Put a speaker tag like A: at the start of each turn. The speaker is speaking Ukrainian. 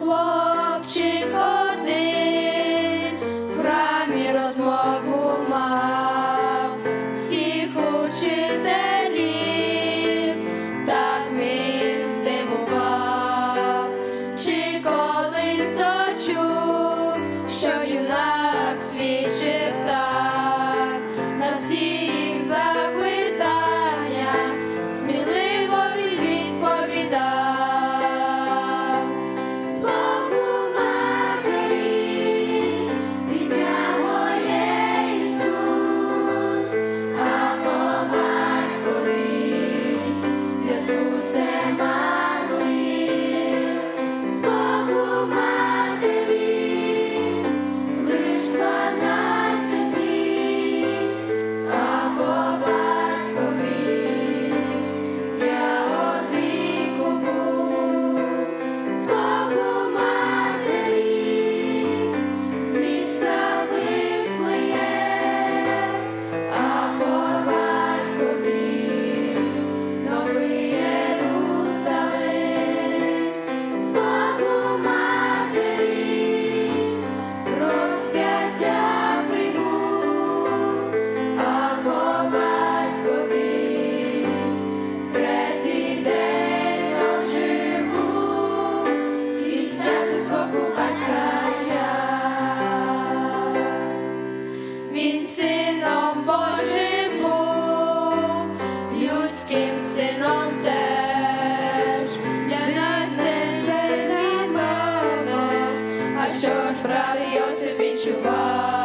A: хлопчика. батьківським сином теж для нас день це відмова, а що ж брат Йосип відчував?